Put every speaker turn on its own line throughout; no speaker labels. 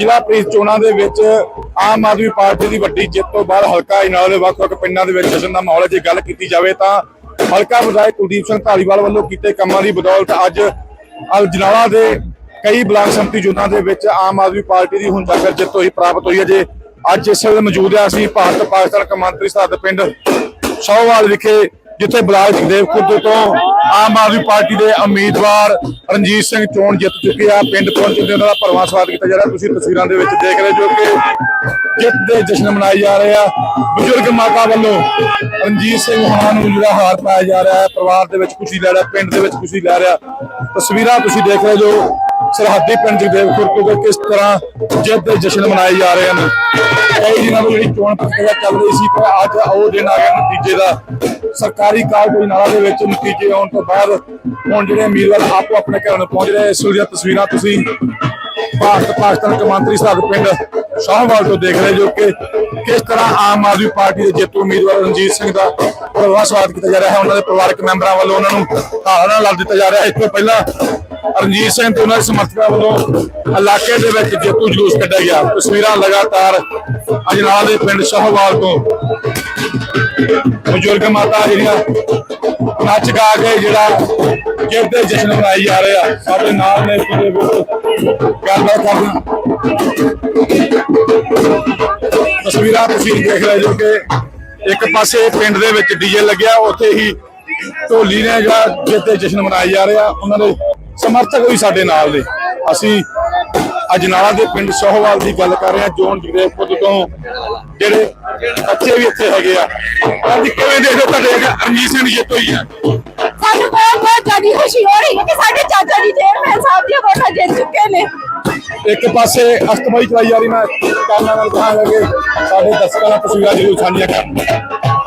ਜ਼ਿਲ੍ਹਾ ਪ੍ਰੀਸ਼ਦ ਚੋਣਾਂ ਦੇ ਵਿੱਚ ਆਮ ਆਦਮੀ ਪਾਰਟੀ ਦੀ ਵੱਡੀ ਜਿੱਤ ਤੋਂ ਬਾਅਦ ਹਲਕਾ ਇਨਾਲ ਦੇ ਵੱਖ-ਵੱਖ ਪਿੰਡਾਂ ਦੇ ਵਿੱਚ ਜਸ਼ਨ ਦਾ ਮਾਹੌਲ ਹੈ। ਜੇ ਗੱਲ ਕੀਤੀ ਜਾਵੇ ਤਾਂ ਹਲਕਾ ਵਿਧਾਇਕ ਕੁਲਦੀਪ ਸਿੰਘ ਧਾਲੀਵਾਲ ਵੱਲੋਂ ਕੀਤੇ ਕੰਮਾਂ ਦੀ ਬਦੌਲਤ ਅੱਜ ਜਨਾਲਾ ਦੇ ਕਈ ਬਲਾਕ ਸੰਮਤੀ ਚੋਣਾਂ ਦੇ ਵਿੱਚ ਆਮ ਆਦਮੀ ਪਾਰਟੀ ਦੀ ਹੁਣ ਤੱਕ ਜਿੱਤ ਹੋਈ, ਪ੍ਰਾਪਤ ਹੋਈ ਹੈ। ਜੇ ਅੱਜ ਇਸ ਵੇਲੇ ਮੌਜੂਦ ਹਾਂ ਅਸੀਂ ਭਾਰਤ ਪਾਕਿਸਤਾਨ ਕਮਾਂਤਰੀ ਸਰਹੱਦ ਪਿੰਡ ਸ਼ੌਵਾਲ ਵਿਖੇ ਜਿੱਥੇ ਬਲਾਕ ਜਗਦੇਵ ਖੁਰਦ ਤੋਂ ਆਮ ਆਦਮੀ ਪਾਰਟੀ ਦੇ ਉਮੀਦਵਾਰ ਰਣਜੀਤ ਸਿੰਘ ਚੋਣ ਜਿੱਤ ਚੁੱਕੇ ਆ, ਪਿੰਡ ਪਹੁੰਚ ਚੁੱਕੇ ਉਹਨਾਂ ਦਾ ਭਰਵਾਂ ਸਵਾਗਤ ਕੀਤਾ ਜਾ ਰਿਹਾ। ਤੁਸੀਂ ਤਸਵੀਰਾਂ ਦੇ ਵਿੱਚ ਦੇਖ ਰਹੇ ਜੋ ਕਿ ਜਿੱਤ ਦੇ ਜਸ਼ਨ ਮਨਾਏ ਜਾ ਰਹੇ ਆ। ਬਜ਼ੁਰਗ ਮਾਤਾ ਵੱਲੋਂ ਰਣਜੀਤ ਸਿੰਘ ਹੋਣਾ ਨੂੰ ਜਿਹੜਾ ਹਾਰ ਪਾਇਆ ਜਾ ਰਿਹਾ ਹੈ, ਪਰਿਵਾਰ ਦੇ ਵਿੱਚ ਖੁਸ਼ੀ ਲੈ ਰਿਹਾ, ਪਿੰਡ ਦੇ ਵਿੱਚ ਖੁਸ਼ੀ ਲੈ ਰਿਹਾ। ਤਸਵੀਰਾਂ ਤੁਸੀਂ ਦੇਖ ਰਹੇ ਜੋ ਸਰਹੱਦੀ ਪਿੰਡ ਜਗਦੇਵ ਖੁਰਦ ਤੋਂ ਕਿਸ ਤਰ੍ਹਾਂ ਜਿੱਤ ਦੇ ਜਸ਼ਨ ਮਨਾਏ ਜਾ ਰਹੇ ਹਨ। ਕਈ ਦਿਨਾਂ ਤੋਂ ਜਿਹੜੀ ਚੋਣ ਪ੍ਰਕਿਰਿਆ ਚੱਲ ਰਹੀ ਸੀ, ਪਰ ਅੱਜ ਉਹ ਦਿਨ ਆ ਗਿਆ ਨਤੀਜੇ ਦਾ। ਸਰਕਾਰੀ ਕਾਰਜ ਦੇ ਵਿੱਚ ਨਤੀਜੇ ਆਉਣ ਤੋਂ ਬਾਅਦ ਹੁਣ ਜਿਹੜੇ ਉਮੀਦਵਾਰ ਆਪੋ ਆਪਣੇ ਘਰਾਂ ਨੂੰ ਪਹੁੰਚ ਰਹੇ, ਇਸ ਵੇਲੇ ਤਸਵੀਰਾਂ ਤੁਸੀਂ ਭਾਰਤ ਪਾਕਿਸਤਾਨ ਕਮਾਂਤਰੀ ਸਰਹੱਦ ਪਿੰਡ ਸ਼ਾਹਵਾਲ ਤੋਂ ਦੇਖ ਰਹੇ ਜੋ ਕਿ ਕਿਸ ਤਰ੍ਹਾਂ ਆਮ ਆਦਮੀ ਪਾਰਟੀ ਦੇ ਜੇਤੂ ਉਮੀਦਵਾਰ ਰਣਜੀਤ ਸਿੰਘ ਦਾ ਪਰਿਵਾਰ ਸਵਾਗਤ ਕੀਤਾ ਜਾ ਰਿਹਾ ਹੈ। ਉਹਨਾਂ ਦੇ ਪਰਿਵਾਰਕ ਮੈਂਬਰਾਂ ਵੱਲੋਂ ਉਹਨਾਂ ਨੂੰ ਹਾਰਾਂ ਨਾਲ ਲੱਭ ਦਿੱਤਾ ਜਾ ਰਿਹਾ ਹੈ। ਇਸ ਤੋਂ ਪਹਿਲਾਂ ਰਣਜੀਤ ਸਿੰਘ ਤੇ ਉਹਨਾਂ ਦੇ ਸਮਰਥਕਾਂ ਵੱਲੋਂ ਇਲਾਕੇ ਦੇ ਵਿੱਚ ਜੇਤੂ ਜਲੂਸ ਕੱਢਿਆ ਗਿਆ। ਤਸਵੀਰਾਂ ਲਗਾਤਾਰ ਅਜਨਾਲਾ ਦੇ ਪਿੰਡ ਸ਼ਾਹਵਾਲ ਤੋਂ। ਬਜ਼ੁਰਗ ਮਾਤਾ ਜਿਹੜੀਆਂ ਨੱਚ ਗਾ ਕੇ ਜਿਹੜਾ ਜਿੱਤ ਦੇ ਜਸ਼ਨ ਮਨਾਈ ਜਾ ਰਹੇ ਆ। ਸਾਡੇ ਨਾਲ ਨੇ ਪੂਰੇ ਗੱਲਬਾਤ ਕਰਨਾ। ਤਸਵੀਰਾਂ ਤੁਸੀਂ ਦੇਖ ਰਹੇ ਜੋ ਕਿ ਇੱਕ ਪਾਸੇ ਪਿੰਡ ਦੇ ਵਿੱਚ ਡੀਜੇ ਲੱਗਿਆ, ਉੱਥੇ ਹੀ ਢੋਲੀ ਨੇ ਜਿਹੜਾ ਜਿੱਤ ਜਸ਼ਨ ਮਨਾਏ ਜਾ ਰਿਹਾ ਉਹਨਾਂ ਦੇ ਸਮਰਥਕ ਵੀ ਸਾਡੇ ਨਾਲ ਨੇ। ਅਸੀਂ ਅਜਨਾਲਾ ਦੇ ਪਿੰਡ ਸੋਹਵਾਲ ਦੀ ਗੱਲ ਕਰ ਰਹੇ ਹਾਂ ਜੋਨ ਜਗਦੇਵ ਪੁੱਤ ਤੋਂ। ਜਿਹੜੇ ਬੱਚੇ ਵੀ ਇੱਥੇ ਹੈਗੇ ਆ। ਅੱਜ ਕਿਵੇਂ ਦੇਖੋ ਤੁਹਾਡੇ ਰਣਜੀਤ ਸਿੰਘ ਜਿੱਤ ਹੋਈ ਆ
ਸਾਨੂੰ ਬਹੁਤ ਬਹੁਤ ਜ਼ਿਆਦਾ ਖੁਸ਼ੀ ਹੋ ਰਹੀ ਹੈ ਕਿ ਸਾਡੇ ਚਾਚਾ ਜੀ ਚੇਅਰਮੈਨ ਸਾਹਿਬ ਦੀਆਂ ਵੋਟਾਂ ਜਿੱਤ ਚੁੱਕੇ ਨੇ।
ਇੱਕ ਪਾਸੇ ਅਸਤਮਾਈ ਚਲਾਈ ਜਾ ਰਹੀ ਮੈਂ ਕਾਨਾਂ ਨਾਲ ਕਹਾਂਗਾ ਕਿ ਸਾਡੇ ਦਰਸ਼ਕਾਂ ਨਾਲ ਤਸਵੀਰਾਂ ਜ਼ਰੂਰ ਸਾਂਝੀਆਂ ਕਰਨ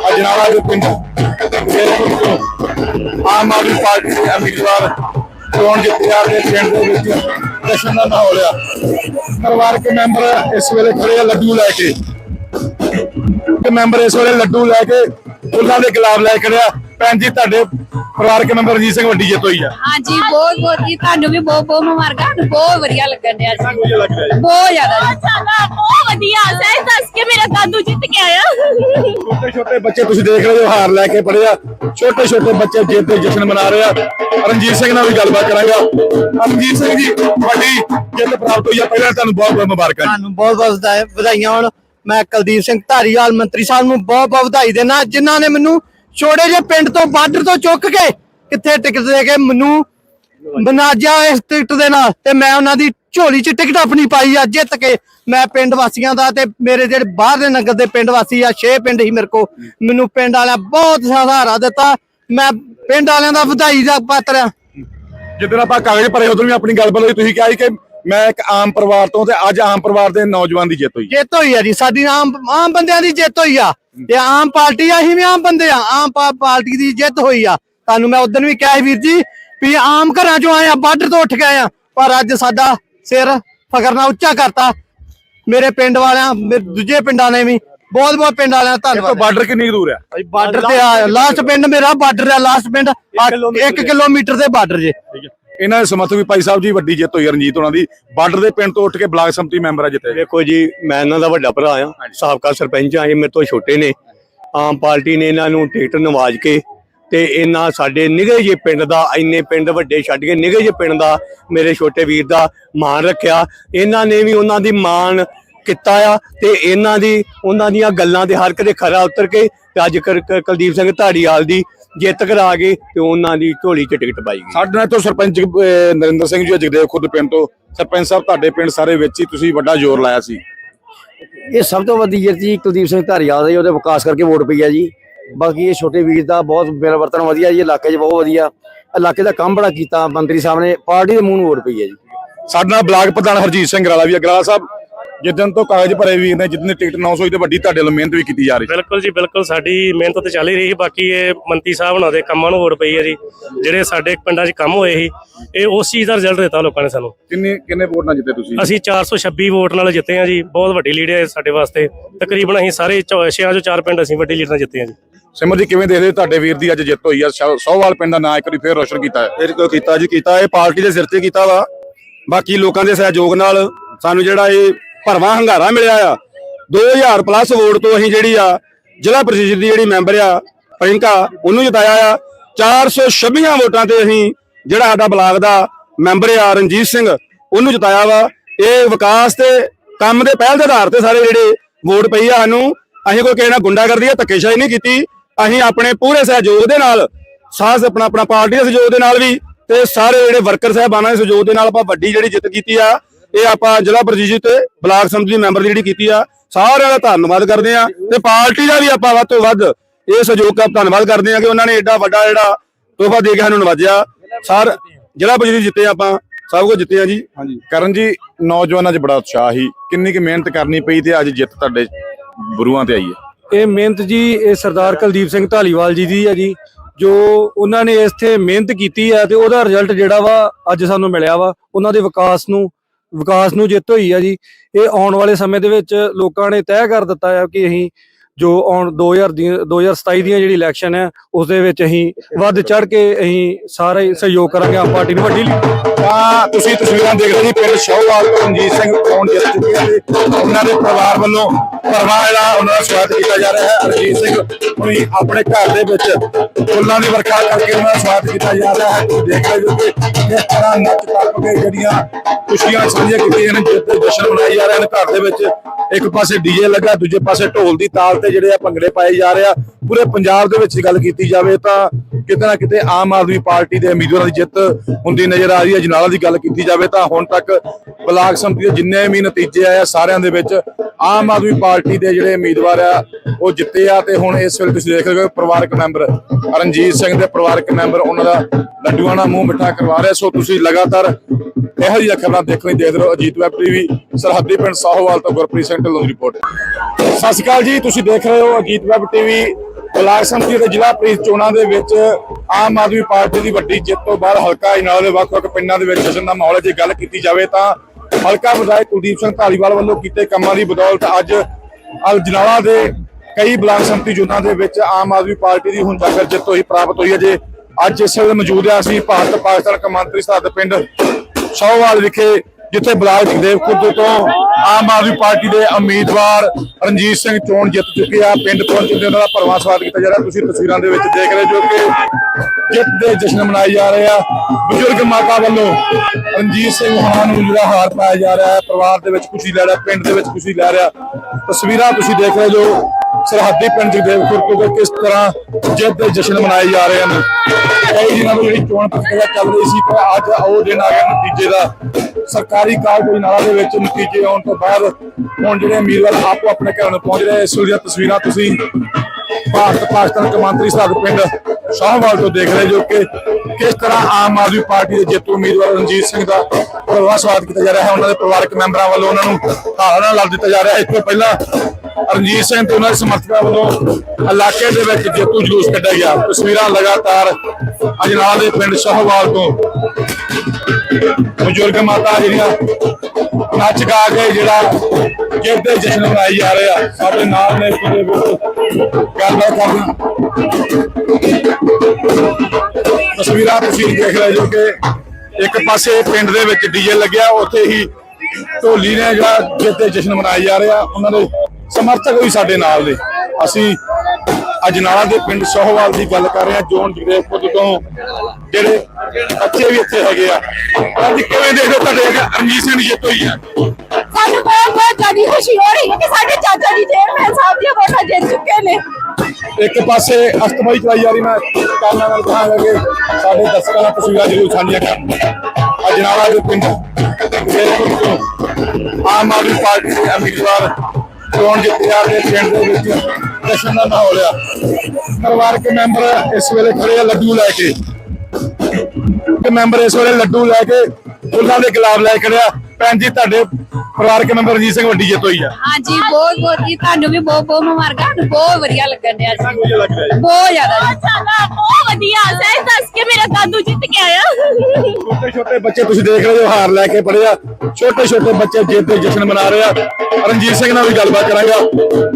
ਅਜਨਾਲਾ ਦੇ ਪਿੰਡ ਆਮ ਆਦਮੀ ਪਾਰਟੀ ਦੇ ਉਮੀਦਵਾਰ ਚੋਣ ਜਿੱਤਿਆ ਦੇ ਪਿੰਡ ਦੇ ਵਿੱਚ। ਜਸ਼ਨ ਦਾ ਮਾਹੌਲ ਆ। ਪਰਿਵਾਰਕ ਮੈਂਬਰ ਇਸ ਵੇਲੇ ਖੜੇ ਆ ਲੱਡੂ ਲੈ ਕੇ। ਕਿ ਮੈਂਬਰ ਇਸ ਵੇਲੇ ਲੱਡੂ ਲੈ ਕੇ ਫੁੱਲਾਂ ਦੇ ਗੁਲਾਬ ਲੈ ਕੇ ਖੜਿਆ। ਭੈਣ ਜੀ, ਤੁਹਾਡੇ ਪਰਿਵਾਰਕ ਮੈਂਬਰ ਰਣਜੀਤ ਸਿੰਘ ਵੱਡੀ ਜਿੱਤ ਹੋਈ ਆ।
ਹਾਂਜੀ ਬਹੁਤ ਬਹੁਤ ਜੀ। ਤੁਹਾਨੂੰ ਵੀ ਬਹੁਤ ਬਹੁਤ ਮੁਬਾਰਕਾਂ। ਬਹੁਤ ਵਧੀਆ ਲੱਗਣ ਡਿਆ ਜੀ
ਲੱਗ ਰਿਹਾ
ਬਹੁਤ ਜ਼ਿਆਦਾ ਬਹੁਤ ਵਧੀਆ। ਸਹਿ ਦੱਸ ਕੇ ਮੇਰਾ ਦਾਦੂ ਜਿੱਤ ਕੇ ਆਇਆ।
ਛੋਟੇ ਛੋਟੇ ਬੱਚੇ ਤੁਸੀਂ ਦੇਖ ਰਹੇ ਹੋ ਹਾਰ ਲੈ ਕੇ ਪੜੇ ਆ। ਛੋਟੇ ਛੋਟੇ ਬੱਚੇ ਜਿੱਤ ਦੇ ਜਸ਼ਨ ਮਨਾ ਰਹੇ ਆ। ਰਣਜੀਤ ਸਿੰਘ ਨਾਲ ਵੀ ਗੱਲਬਾਤ ਕਰਾਂਗਾ। ਰਣਜੀਤ ਸਿੰਘ ਜੀ ਤੁਹਾਡੀ ਜਿੱਤ ਪ੍ਰਾਪਤ ਹੋਈ ਆ। ਪਹਿਲਾਂ ਤੁਹਾਨੂੰ ਬਹੁਤ ਬਹੁਤ ਮੁਬਾਰਕਾਂ ਜੀ।
ਤੁਹਾਨੂੰ ਬਹੁਤ ਬਹੁਤ ਵਧਾਈ- ਵਧਾਈਆਂ ਹੋਣ। ਮੈਂ ਕੁਲਦੀਪ ਸਿੰਘ ਧਾਰੀਵਾਲ ਮੰਤਰੀ ਸਾਹਿਬ ਨੂੰ ਬਹੁਤ ਬਹੁਤ ਵਧਾਈ ਦੇਣਾ। ਜਿਨ੍ਹਾਂ ਨੇ ਮੈਨੂੰ ਛੋੜੇ ਜਿਹੇ ਪਿੰਡ ਤੋਂ ਬਾਰਡਰ ਤੋਂ ਚੁੱਕ ਕੇ ਕਿੱਥੇ ਟਿਕਟ ਦੇ ਕੇ ਮੈਨੂੰ ਬਨਾਜਿਆ ਇਸ ਟਿਕਟ ਦੇ ਨਾਲ ਤੇ ਮੈਂ ਉਹਨਾਂ ਦੀ ਝੋਲੀ 'ਚ ਟਿਕਟ ਆਪਣੀ ਪਾਈ ਆ ਜਿੱਤ ਕੇ ਮੈਂ ਪਿੰਡ ਵਾਸੀਆਂ ਦਾ ਤੇ ਮੇਰੇ ਜਿਹੜੇ ਬਾਹਰ ਦੇ ਨਗਰ ਦੇ ਪਿੰਡ ਵਾਸੀ ਆ ਛੇ ਪਿੰਡ ਹੀ ਮੇਰੇ ਕੋ ਮੈਨੂੰ ਪਿੰਡ ਵਾਲਿਆਂ ਬਹੁਤ ਸਹਾਰਾ ਦਿੱਤਾ। ਮੈਂ ਪਿੰਡ ਵਾਲਿਆਂ ਦਾ ਵਧਾਈ ਦਾ ਪਾਤਰ ਆ।
ਜਿੱਦਣ ਆਪਾਂ ਕਾਗਜ਼ ਭਰੇ ਉਦੋਂ ਵੀ ਆਪਣੀ ਗੱਲਬਾਤ ਹੋਈ ਤੁਸੀਂ ਕਿਹਾ ਸੀ ਕਿ ਮੈਂ ਇੱਕ ਆਮ ਪਰਿਵਾਰ ਤੋਂ ਤੇ ਅੱਜ ਆਮ ਪਰਿਵਾਰ ਦੇ ਨੌਜਵਾਨ ਦੀ ਜਿੱਤ ਹੋਈ।
ਜਿੱਤ ਹੋਈ ਆ ਜੀ ਸਾਡੀ ਆਮ ਆਮ ਬੰਦਿਆਂ ਦੀ ਜਿੱਤ ਹੋਈ ਆ। ਤੇ ਆਮ ਪਾਰਟੀ ਆ ਅਸੀਂ ਵੀ ਆਮ ਬੰਦੇ ਆ। ਆਮ ਪਾਰਟੀ ਦੀ ਜਿੱਤ ਹੋਈ ਆ। ਤੁਹਾਨੂੰ ਮੈਂ ਉਦੋਂ ਵੀ ਕਿਹਾ ਸੀ ਵੀਰ ਜੀ ਵੀ ਆਮ ਘਰਾਂ ਚੋਂ ਆਏ ਆ ਬਾਰਡਰ ਤੋਂ ਉੱਠ ਕੇ ਆਏ ਆ। ਪਰ ਅੱਜ ਸਾਡਾ ਸਿਰ ਫਖਰ ਨਾਲ ਉੱਚਾ ਕਰਤਾ। ਮੇਰੇ ਪਿੰਡ ਵਾਲਿਆਂ ਮੇਰੇ ਦੂਜੇ ਪਿੰਡਾਂ ਨੇ ਵੀ ਬਹੁਤ ਬਹੁਤ ਪਿੰਡ ਵਾਲਿਆਂ ਧੰਨਵਾਦ।
ਬਾਰਡਰ ਕਿੰਨੀ ਦੂਰ ਆ?
ਬਾਰਡਰ ਤੇ ਆ ਲਾਸਟ ਪਿੰਡ ਮੇਰਾ ਬਾਰਡਰ ਆ ਲਾਸਟ ਪਿੰਡ। 1 ਕਿਲੋਮੀਟਰ ਦੇ ਬਾਰਡਰ ਜੇ।
ਇਹਨਾਂ ਦੇ ਸਮਰਥਕ ਵੀ ਭਾਈ ਸਾਹਿਬ ਜੀ ਵੱਡੀ ਜਿੱਤ ਹੋਈ ਰਣਜੀਤ ਉਹਨਾਂ ਦੀ। ਬਾਰਡਰ ਦੇ ਪਿੰਡ ਤੋਂ ਉੱਠ ਕੇ ਬਲਾਕ ਸੰਮਤੀ ਮੈਂਬਰ ਆ ਜਿੱਤੇ।
ਦੇਖੋ ਜੀ ਮੈਂ ਇਹਨਾਂ ਦਾ ਵੱਡਾ ਭਰਾ ਆ ਸਾਬਕਾ ਸਰਪੰਚ ਆ ਇਹ ਮੇਰੇ ਤੋਂ ਛੋਟੇ ਨੇ। ਆਮ ਪਾਰਟੀ ਨੇ ਇਹਨਾਂ ਨੂੰ ਟਿਕਟ ਨਵਾਜ ਕੇ ਤੇ ਇਹਨਾਂ ਸਾਡੇ ਨਿਗੇ ਜੇ ਪਿੰਡ ਦਾ ਇੰਨੇ ਪਿੰਡ ਵੱਡੇ ਛੱਡ ਕੇ ਨਿਗੇ ਜੇ ਪਿੰਡ ਦਾ ਮੇਰੇ ਛੋਟੇ ਵੀਰ ਦਾ ਮਾਣ ਰੱਖਿਆ। ਇਹਨਾਂ ਨੇ ਵੀ ਉਹਨਾਂ ਦੀ ਮਾਣ ਕੀਤਾ ਆ ਤੇ ਇਹਨਾਂ ਦੀ ਉਹਨਾਂ ਦੀਆਂ ਗੱਲਾਂ ਦੇ ਹਰ ਇੱਕ ਦੇ ਖਰਾ ਉਤਰ ਕੇ ਤੇ ਅੱਜ ਕੁਲਦੀਪ ਸਿੰਘ ਢਾੜੀਵਾਲ ਦੀ ਜਿੱਤ ਕਰਾ ਕੇ ਤੇ ਉਹਨਾਂ ਦੀ ਝੋਲੀ 'ਚ ਟਿਕਟ ਪਾਈ ਗਈ।
ਸਾਡੇ ਨਾਲ ਤੋਂ ਸਰਪੰਚ ਅਹ, ਨਰਿੰਦਰ ਸਿੰਘ ਜੀ ਆ ਜਗਦੇਵ ਖੁਰਦ ਪਿੰਡ ਤੋਂ। ਸਰਪੰਚ ਸਾਹਿਬ ਤੁਹਾਡੇ ਪਿੰਡ ਸਾਰੇ ਵਿੱਚ ਹੀ ਤੁਸੀਂ ਵੱਡਾ ਜ਼ੋਰ ਲਾਇਆ ਸੀ।
ਇਹ ਸਭ ਤੋਂ ਵੱਡੀ ਜਿੱਤ ਜੀ ਕੁਲਦੀਪ ਸਿੰਘ ਧਾਰੀਵਾਲ ਦੀ ਉਹਦੇ ਵਿਕਾਸ ਕਰਕੇ ਵੋਟ ਪਈ ਆ ਜੀ। ਬਾਕੀ ਇਹ ਛੋਟੇ ਵੀਰ ਦਾ ਬਹੁਤ ਮਿਲ ਵਰਤਨ ਵਧੀਆ ਜੀ ਇਲਾਕੇ 'ਚ ਬਹੁਤ ਵਧੀਆ। ਇਲਾਕੇ ਦਾ ਕੰਮ ਬੜਾ ਕੀਤਾ ਮੰਤਰੀ ਸਾਹਿਬ ਨੇ ਪਾਰਟੀ ਦੇ ਮੂੰਹ ਨੂੰ ਵੋਟ ਪਈ ਹੈ ਜੀ।
ਸਾਡੇ ਨਾਲ ਬਲਾਕ ਪ੍ਰਧਾਨ ਹਰਜੀਤ ਸਿੰਘ ਗਰਾਲਾ ਵੀ ਆ। ਗਰਾਲਾ ਸਾਹਿਬ ਜਿੱਦਣ ਤੋਂ ਕਾਗਜ਼ ਭਰੇ ਵੀਰ ਨੇ ਜਿੱਦਣ ਦੀ ਟਿਕਟ 900 ਹੋਈ ਤੇ ਵੱਡੀ ਤੁਹਾਡੇ ਵੱਲੋਂ ਮਿਹਨਤ ਵੀ ਕੀਤੀ ਜਾ ਰਹੀ।
ਬਿਲਕੁਲ ਜੀ ਬਿਲਕੁਲ ਸਾਡੀ ਮਿਹਨਤ ਤੇ ਚੱਲ ਹੀ ਰਹੀ ਬਾਕੀ ਇਹ ਮੰਤੀ ਸਾਹਿਬ ਉਹਨਾਂ ਦੇ ਕੰਮਾਂ ਨੂੰ ਵੋਟ ਪਈ ਹੈ ਜੀ ਜਿਹੜੇ ਸਾਡੇ ਪਿੰਡਾਂ 'ਚ ਕੰਮ ਹੋਏ ਸੀ ਇਹ ਉਸ ਚੀਜ਼ ਦਾ ਰਿਜ਼ਲਟ ਦਿੱਤਾ ਲੋਕਾਂ ਨੇ ਸਾਨੂੰ।
ਕਿੰਨੇ ਕਿੰਨੇ ਵੋਟ ਨਾਲ ਜਿੱਤੇ ਤੁਸੀਂ?
ਅਸੀਂ 426 ਵੋਟ ਨਾਲ ਜਿੱਤੇ ਹਾਂ ਜੀ ਬਹੁਤ ਵੱਡੀ ਲੀਡ ਹੈ ਸਾਡੇ ਵਾਸਤੇ। ਤਕਰੀਬਨ ਅਸੀਂ ਸਾਰੇ ਚੌ- ਛੇਆਂ ਚੋਂ ਚਾਰ ਪਿੰਡ ਅਸੀਂ ਵੱਡੀ ਲੀਡ ਨਾਲ ਜਿੱਤੇ ਹਾਂ ਜੀ।
ਸਿਮਰ ਜੀ ਕਿਵੇਂ ਦੇਖਦੇ ਹੋ ਤੁਹਾਡੇ ਵੀਰ ਦੀ ਅੱਜ ਜਿੱਤ ਹੋਈ ਆ? ਸੌ- ਸੌਵਾਲ ਪਿੰਡ ਦਾ ਨਾਂ ਇੱਕ ਵਾਰੀ ਫੇਰ ਰੋਸ਼ਨ ਕੀਤਾ ਹੈ।
ਫਿਰ ਕੋ ਕੀਤਾ ਜੀ? ਕੀਤਾ ਇਹ ਪਾਰਟੀ ਦੇ ਸਿਰ ਤੇ ਕੀਤਾ ਵਾ। ਬਾਕੀ ਲੋਕਾਂ ਦੇ ਸਹਿਯੋਗ ਨਾਲ
ਸਾਨੂੰ ਜਿਹੜਾ ਇਹ ਭਰਵਾਂ ਹੰਗਾਰਾ ਮਿਲਿਆ ਆ। 2000 ਪਲੱਸ ਵੋਟ ਤੋਂ ਅਸੀਂ ਜਿਹੜੀ ਆ, ਜ਼ਿਲ੍ਹਾ ਪ੍ਰੀਸ਼ਦ ਦੀ ਜਿਹੜੀ ਮੈਂਬਰ ਆ ਪ੍ਰਿੰਕਾ ਉਹਨੂੰ ਜਿਤਾਇਆ ਆ। 426 ਵੋਟਾਂ ਤੇ ਅਸੀਂ ਜਿਹੜਾ ਸਾਡਾ ਬਲਾਕ ਦਾ ਮੈਂਬਰ ਆ, ਰਣਜੀਤ ਸਿੰਘ, ਉਹਨੂੰ ਜਿਤਾਇਆ ਵਾ। ਇਹ ਵਿਕਾਸ ਤੇ ਕੰਮ ਦੇ ਪਹਿਲ ਦੇ ਆਧਾਰ ਤੇ ਸਾਰੇ ਜਿਹੜੇ ਵੋਟ ਪਈ ਆ ਸਾਨੂੰ, ਅਸੀਂ ਕੋਈ ਕਿਸੇ ਨਾਲ ਗੁੰਡਾਗਰਦੀ ਜਾਂ ਧੱਕੇਸ਼ਾਹੀ ਨਹੀਂ ਕੀਤੀ। ਅਸੀਂ ਆਪਣੇ ਪੂਰੇ ਸਹਿਯੋਗ ਦੇ ਨਾਲ ਸਾਥ ਆਪਣਾ ਆਪਣਾ ਪਾਰਟੀ ਦੇ ਸਹਿਯੋਗ ਦੇ ਨਾਲ ਵੀ, ਤੇ ਸਾਰੇ ਜਿਹੜੇ ਵਰਕਰ ਸਾਹਿਬਾਨਾਂ ਦੇ ਸਹਿਯੋਗ ਦੇ ਨਾਲ ਆਪਾਂ ਵੱਡੀ ਜਿਹੜੀ ਜਿੱਤ ਕੀਤੀ ਆ। ਇਹ ਆਪਾਂ ਜ਼ਿਲ੍ਹਾ ਪ੍ਰਸ਼ੀਦ ਤੇ ਬਲਾਕ ਸੰਮਤੀ ਮੈਂਬਰ ਦੀ ਜਿਹੜੀ ਕੀਤੀ ਆ ਸਾਰਿਆਂ ਦਾ ਧੰਨਵਾਦ ਕਰਦੇ ਆ ਤੇ ਪਾਰਟੀ ਦਾ ਵੀ ਆਪਾਂ ਵੱਧ ਤੋਂ ਵੱਧ ਇਹ ਸਹਿਯੋਗ ਦਾ ਧੰਨਵਾਦ ਕਰਦੇ ਆ ਕਿ ਉਹਨਾਂ ਨੇ ਏਡਾ ਵੱਡਾ ਜਿਹੜਾ ਤੋਹਫਾ ਦੇ ਕੇ ਸਾਨੂੰ ਨਵਾਜਿਆ। ਸਾਰ ਜ਼ਿਲ੍ਹਾ ਪ੍ਰਸ਼ੀਦ ਜਿੱਤੇ ਆਪਾਂ ਸਭ ਕੁਝ ਜਿੱਤੇ ਆ ਜੀ। ਹਾਂਜੀ। ਕਰਨ ਜੀ ਨੌਜਵਾਨਾਂ 'ਚ ਬੜਾ ਉਤਸ਼ਾਹ ਸੀ। ਕਿੰਨੀ ਕਿ ਮਿਹਨਤ ਕਰਨੀ ਪਈ ਤੇ ਅੱਜ ਜਿੱਤ ਤੁਹਾਡੇ ਬਰੂਆਂ ਤੇ ਆਈ ਹੈ?
ਇਹ ਮਿਹਨਤ ਜੀ ਇਹ ਸਰਦਾਰ ਕੁਲਦੀਪ ਸਿੰਘ ਢਾਲੀਵਾਲ ਜੀ ਦੀ ਹੈ ਜੀ ਜੋ ਉਹਨਾਂ ਨੇ ਇੱਥੇ ਮਿਹਨਤ ਕੀਤੀ ਹੈ ਤੇ ਉਹਦਾ ਰਿਜ਼ਲਟ ਜਿਹੜਾ ਵਾ ਅੱਜ ਸਾਨੂੰ ਮਿਲਿਆ ਵਾ। ਉਹਨਾਂ ਦੇ ਵਿਕਾਸ ਨੂੰ ਵਿਕਾਸ ਨੂੰ ਜਿੱਤ ਹੋਈ ਆ ਜੀ। ਇਹ ਆਉਣ ਵਾਲੇ ਸਮੇਂ ਦੇ ਵਿੱਚ ਲੋਕਾਂ ਨੇ ਤੈਅ ਕਰ ਦਿੱਤਾ ਹੈ ਕਿ ਅਸੀਂ ਜੋ ਆਉਣ 2000 ਦੀ 2027 ਦੀਆਂ ਜਿਹੜੀ ਇਲੈਕਸ਼ਨ ਹੈ ਉਸ ਦੇ ਵਿੱਚ ਅਸੀਂ ਵੱਧ ਚੜ ਕੇ ਅਸੀਂ ਸਾਰੇ ਸਹਿਯੋਗ ਕਰਾਂਗੇ ਆਪ ਪਾਰਟੀ ਨੂੰ ਵੱਡੀ ਲਈ
ਤਾਂ ਤੁਸੀਂ ਤਸਵੀਰਾਂ ਦੇਖਦੇ ਰਹੇ ਜੀ ਪਿੰਡ ਸ਼ੌਹਵਾਲ ਤੋਂ ਰਣਜੀਤ ਸਿੰਘ ਕੌਣ ਜਿੱਤ ਚੁੱਕੇ ਆ ਉਹਨਾਂ ਦੇ ਪਰਿਵਾਰ ਵੱਲੋਂ ਪਰਿਵਾਰ ਜਿਹੜਾ ਉਹਨਾਂ ਦਾ ਸਵਾਗਤ ਕੀਤਾ ਜਾ ਰਿਹਾ ਹੈ। ਰਣਜੀਤ ਸਿੰਘ ਵੀ ਆਪਣੇ ਘਰ ਦੇ ਵਿੱਚ ਫੁੱਲਾਂ ਦੀ ਵਰਖਾ ਕਰਕੇ ਉਹਨਾਂ ਦਾ ਸਵਾਗਤ ਕੀਤਾ ਜਾ ਰਿਹਾ ਹੈ। ਤੁਸੀਂ ਦੇਖ ਕਿ ਕਿਸ ਤਰ੍ਹਾਂ ਨੱਚ ਟੱਪ ਕੇ ਜਿਹੜੀਆਂ ਖੁਸ਼ੀਆਂ ਸਾਂਝੀਆਂ ਕੀਤੀਆਂ ਨੇ, ਜਿੱਤ ਦੇ ਜਸ਼ਨ ਮਨਾਏ ਜਾ ਰਹੇ ਨੇ ਘਰ ਦੇ ਵਿੱਚ। ਇੱਕ ਪਾਸੇ ਡੀਜੇ ਲੱਗਾ, ਦੂਜੇ ਪਾਸੇ ਢੋਲ ਦੀ ਤਾਲ ਤੇ ਜਿਹੜੇ ਆ ਭੰਗੜੇ ਪਾਏ ਜਾ ਰਹੇ ਆ। ਪੂਰੇ ਪੰਜਾਬ ਦੇ ਵਿੱਚ ਗੱਲ ਕੀਤੀ ਜਾਵੇ ਤਾਂ ਕਿਤੇ ਨਾ ਕਿਤੇ ਆਮ ਆਦਮੀ ਪਾਰਟੀ ਦੇ ਉਮੀਦਵਾਰਾਂ ਦੀ ਜਿੱਤ ਹੁੰਦੀ ਨਜ਼ਰ ਆ ਰਹੀ ਹੈ। ਜਨਾਲਾ ਦੀ ਗੱਲ ਕੀਤੀ ਜਾਵੇ ਤਾਂ ਹੁਣ ਤੱਕ ਬਲਾਕ ਸੰਮਤੀ ਦੇ ਜਿੰਨੇ ਵੀ ਨਤੀਜੇ ਆਏ ਸਾਰਿਆਂ ਦੇ ਵਿੱਚ ਆਮ ਆਦਮੀ ਪਾਰਟੀ ਦੇ ਜਿਹੜੇ ਉਮੀਦਵਾਰ ਆ, ਉਹ ਜਿੱਤੇ ਆ ਤੇ ਹੁਣ ਇਸ ਵੇਲੇ ਤੁਸੀਂ ਦੇਖ ਰਹੇ ਹੋ ਪਰਿਵਾਰਕ ਮੈਂਬਰ ਰਣਜੀਤ ਸਿੰਘ ਦੇ ਪਰਿਵਾਰਕ ਮੈਂਬਰ ਉਹਨਾਂ ਦਾ ਲੱਡੂਆਂ ਨਾਲ ਮੂੰਹ ਮਿੱਠਾ ਕਰਵਾ ਰਿਹਾ ਸੋ ਤੁਸੀਂ ਲਗਾਤਾਰ ਇਹੋ ਜਿਹੀਆਂ ਖਬਰਾਂ ਦੇਖਣ ਲਈ ਦੇਖ ਰਹੇ ਹੋ ਅਜੀਤ ਵੈਬ ਟੀਵੀ, ਸਰਹੱਦੀ ਪਿੰਡ ਸਾਹੋਵਾਲ ਤੋਂ ਗੁਰਪ੍ਰੀਤ ਸਿੰਘ ਢਿੱਲੋਂ ਦੀ ਰਿਪੋਰਟ। ਸਤਿ ਸ਼੍ਰੀ ਅਕਾਲ ਜੀ, ਤੁਸੀਂ ਦੇਖ ਰਹੇ ਹੋ Ajit web TV. Block samiti ਦੇ ਜ਼ਿਲ੍ਹਾ ਪ੍ਰੀਸ਼ਦ ਚੋਣਾਂ ਦੇ ਵਿੱਚ ਆਮ ਆਦਮੀ ਪਾਰਟੀ ਦੀ ਵੱਡੀ ਜਿੱਤ ਤੋਂ ਬਾਅਦ ਹਲਕਾ ਇਨਾਲ ਦੇ ਵੱਖ-ਵੱਖ ਪਿੰਡਾਂ ਦੇ ਵਿੱਚ ਜਸ਼ਨ ਦਾ ਮਾਹੌਲ ਹੈ। ਜੇ ਗੱਲ ਕੀਤੀ ਜਾਵੇ ਤਾਂ ਹਲਕਾ ਵਿਧਾਇਕ ਕੁਲਦੀਪ ਸਿੰਘ ਧਾਲੀਵਾਲ ਵੱਲੋਂ ਕੀਤੇ ਕੰਮਾਂ ਦੀ ਬਦੌਲਤ ਅੱਜ ਜਨਾਲਾ ਦੇ ਕਈ ਬਲਾਕ ਸੰਮਤੀ ਚੋਣਾਂ ਦੇ ਵਿੱਚ ਆਮ ਆਦਮੀ ਪਾਰਟੀ ਦੀ ਹੁਣ ਤੱਕ ਜਿੱਤ ਹੋਈ, ਪ੍ਰਾਪਤ ਹੋਈ ਹੈ। ਜੇ ਅੱਜ ਇਸ ਵੇਲੇ ਮੌਜੂਦ ਹਾਂ, ਅਸੀਂ ਭਾਰਤ ਪਾਕਿਸਤਾਨ ਕਮਾਂਤਰੀ ਸਰਹੱਦ ਪਿੰਡ ਸ਼ੌਹਵਾਲ ਵਿਖੇ, ਜਿੱਥੇ ਬਲਾਕ ਜਗਦੇਵ ਖੁਰਦ ਤੋਂ ਆਮ ਆਦਮੀ ਪਾਰਟੀ ਦੇ ਉਮੀਦਵਾਰ ਰਣਜੀਤ ਸਿੰਘ ਚੋਣ ਜਿੱਤ ਚੁੱਕੇ ਆ, ਪਿੰਡ ਪਹੁੰਚੇ ਤੇ ਉਹਨਾਂ ਦਾ ਭਰਵਾਂ ਸਵਾਗਤ ਕੀਤਾ ਜਾ ਰਿਹਾ। ਤੁਸੀਂ ਤਸਵੀਰਾਂ ਦੇ ਵਿੱਚ ਦੇਖ ਰਹੇ ਜੋ ਕਿ ਜਿੱਤ ਦੇ ਜਸ਼ਨ ਮਨਾਏ ਜਾ ਰਹੇ ਆ। ਬਜ਼ੁਰਗ ਮਾਤਾ ਵੱਲੋਂ ਰਣਜੀਤ ਸਿੰਘ ਹੋਣਾ ਨੂੰ ਜਿਹੜਾ ਹਾਰ ਪਾਇਆ ਜਾ ਰਿਹਾ ਹੈ, ਪਰਿਵਾਰ ਦੇ ਵਿੱਚ ਖੁਸ਼ੀ ਲੈ ਰਿਹਾ, ਪਿੰਡ ਦੇ ਵਿੱਚ ਖੁਸ਼ੀ ਲੈ ਰਿਹਾ। ਤਸਵੀਰਾਂ ਤੁਸੀਂ ਦੇਖ ਰਹੇ ਜੋ ਸਰਹੱਦੀ ਪਿੰਡ ਜਗਦੇਵ ਖੁਰਦ ਤੋਂ ਕਿਸ ਤਰ੍ਹਾਂ ਜਿੱਤ ਦੇ ਜਸ਼ਨ ਮਨਾਏ ਜਾ ਰਹੇ ਹਨ? ਕਈ ਦਿਨਾਂ ਤੋਂ ਜਿਹੜੀ ਚੋਣ ਪ੍ਰਕਿਰਿਆ ਚੱਲ ਰਹੀ ਸੀ, ਪਰ ਅੱਜ ਉਹ ਦਿਨ ਆ ਗਿਆ ਨਤੀਜੇ ਦਾ। ਸਰਕਾਰੀ ਕਾਰਜ ਦੇ ਵਿੱਚ ਨਤੀਜੇ ਆਉਣ ਤੋਂ ਬਾਅਦ ਹੁਣ ਜਿਹੜੇ ਉਮੀਦਵਾਰ ਆਪੋ ਆਪਣੇ ਘਰਾਂ ਨੂੰ ਪਹੁੰਚ ਰਹੇ, ਇਸ ਵੇਲੇ ਤਸਵੀਰਾਂ ਤੁਸੀਂ ਭਾਰਤ ਪਾਕਿਸਤਾਨ ਕਮਾਂਤਰੀ ਸਰਹੱਦ ਪਿੰਡ ਸ਼ਾਹਵਾਲ ਤੋਂ ਦੇਖ ਰਹੇ ਜੋ ਕਿ ਕਿਸ ਤਰ੍ਹਾਂ ਆਮ ਆਦਮੀ ਪਾਰਟੀ ਦੇ ਜੇਤੂ ਉਮੀਦਵਾਰ ਰਣਜੀਤ ਸਿੰਘ ਦਾ ਪਰਿਵਾਰ ਸਵਾਗਤ ਕੀਤਾ ਜਾ ਰਿਹਾ ਹੈ। ਉਹਨਾਂ ਦੇ ਪਰਿਵਾਰਕ ਮੈਂਬਰਾਂ ਵੱਲੋਂ ਉਹਨਾਂ ਨੂੰ ਹਾਰਾਂ ਨਾਲ ਲੱਦ ਦਿੱਤਾ ਜਾ ਰਿਹਾ ਹੈ। ਇਸ ਤੋਂ ਪਹਿਲਾਂ ਰਣਜੀਤ ਸਿੰਘ ਤੇ ਉਹਨਾਂ ਦੇ ਸਮਰਥਕਾਂ ਵੱਲੋਂ ਇਲਾਕੇ ਦੇ ਵਿੱਚ ਜੇਤੂ ਜਲੂਸ ਕੱਢਿਆ ਗਿਆ। ਤਸਵੀਰਾਂ ਲਗਾਤਾਰ ਅਜਨਾਲਾ ਦੇ ਪਿੰਡ ਸ਼ਾਹਵਾਲ ਤੋਂ। ਬਜ਼ੁਰਗ ਮਾਤਾ ਜਿਹੜੀਆਂ ਨੱਚ ਗਾ ਕੇ ਜਿਹੜਾ ਜਿੱਤ ਦੇ ਜਸ਼ਨ ਮਨਾਈ ਜਾ ਰਹੇ ਆ, ਸਾਡੇ ਨਾਲ ਨੇ ਪੂਰੇ ਗੱਲਬਾਤ ਕਰਨਾ। ਤਸਵੀਰਾਂ ਤੁਸੀਂ ਦੇਖ ਰਹੇ ਜੋ ਕਿ ਇੱਕ ਪਾਸੇ ਪਿੰਡ ਦੇ ਵਿੱਚ ਡੀਜੇ ਲੱਗਿਆ, ਉੱਥੇ ਹੀ ਢੋਲੀ ਨੇ ਜਿਹੜਾ ਜਿੱਤ ਜਸ਼ਨ ਮਨਾਏ ਜਾ ਰਿਹਾ ਉਹਨਾਂ ਦੇ ਸਮਰਥਕ ਵੀ ਸਾਡੇ ਨਾਲ ਨੇ। ਅਸੀਂ ਅਜਨਾਲਾ ਦੇ ਪਿੰਡ ਸੋਹਵਾਲ ਦੀ ਗੱਲ ਕਰ ਰਹੇ ਹਾਂ ਜੋਨ ਜਗਦੇਵ ਪੁੱਤ ਤੋਂ ਜਿਹੜੇ ਬੱਚੇ ਵੀ ਇੱਥੇ ਹੈਗੇ ਆ। ਅੱਜ ਕਿਵੇਂ ਦੇਖੋ ਤੁਹਾਡੇ ਰਣਜੀਤ ਸਿੰਘ ਜਿੱਤ ਹੋਈ ਆ
ਸਾਨੂੰ ਬਹੁਤ ਬਹੁਤ ਜ਼ਿਆਦਾ ਖੁਸ਼ੀ ਹੋ ਰਹੀ ਹੈ ਕਿ ਸਾਡੇ ਚਾਚਾ ਜੀ ਚੇਅਰਮੈਨ ਸਾਹਿਬ ਦੀਆਂ ਵੋਟਾਂ ਜਿੱਤ ਚੁੱਕੇ ਨੇ।
ਇੱਕ ਪਾਸੇ ਅਸਤਮਾਈ ਚਲਾਈ ਜਾ ਰਹੀ ਮੈਂ ਕਾਰਨਾਂ ਨਾਲ ਕਹਾਂਗਾ ਕਿ ਸਾਡੇ ਦਰਸ਼ਕਾਂ ਨਾਲ ਤਸਵੀਰਾਂ ਜ਼ਰੂਰ ਸਾਂਝੀਆਂ ਕਰਨ ਅਜਨਾਲਾ ਦੇ ਪਿੰਡ ਜਗਦੇਵਪੁਰ ਤੋਂ ਆਮ ਆਦਮੀ ਪਾਰਟੀ ਦੇ ਉਮੀਦਵਾਰ ਚੋਣ ਜਿੱਤਿਆ ਤੇ ਪਿੰਡ ਦੇ ਵਿੱਚ। ਜਸ਼ਨ ਦਾ ਮਾਹੌਲ ਆ। ਪਰਿਵਾਰਕ ਮੈਂਬਰ ਇਸ ਵੇਲੇ ਖੜੇ ਆ ਲੱਡੂ ਲੈ ਕੇ। ਕਿ ਮੈਂਬਰ ਇਸ ਵੇਲੇ ਲੱਡੂ ਲੈ ਕੇ ਫੁੱਲਾਂ ਦੇ ਗੁਲਾਬ ਲੈ ਕੇ ਖੜਿਆ। ਭੈਣ ਜੀ ਤੁਹਾਡੇ ਪਰਿਵਾਰਕ ਮੈਂਬਰ ਰਣਜੀਤ ਸਿੰਘ ਵੱਡੀ ਜਿੱਤ ਹੋਈ ਆ।
ਹਾਂਜੀ ਬਹੁਤ ਬਹੁਤ ਜੀ। ਤੁਹਾਨੂੰ ਵੀ ਬਹੁਤ ਬਹੁਤ ਮੁਬਾਰਕਾਂ। ਬਹੁਤ ਵਧੀਆ ਲੱਗਣ ਡਿਆ ਜੀ। ਬਹੁਤ ਜ਼ਿਆਦਾ
ਬਹੁਤ ਵਧੀਆ। ਸਹਿਜ ਦੱਸ ਕੇ ਮੇਰਾ ਦਾਦੂ ਜਿੱਤ ਕੇ ਆਇਆ
ਛੋਟੇ ਛੋਟੇ ਬੱਚੇ ਤੁਸੀਂ ਦੇਖ ਰਹੇ ਹੋ, ਹਾਰ ਲੈ ਕੇ ਪੜੇ ਛੋਟੇ ਛੋਟੇ ਬੱਚੇ ਜਿੱਤ ਦੇ ਜਸ਼ਨ ਮਨਾ ਰਹੇ ਆ। ਰਣਜੀਤ ਸਿੰਘ ਨਾਲ ਵੀ ਗੱਲਬਾਤ ਕਰਾਂਗਾ।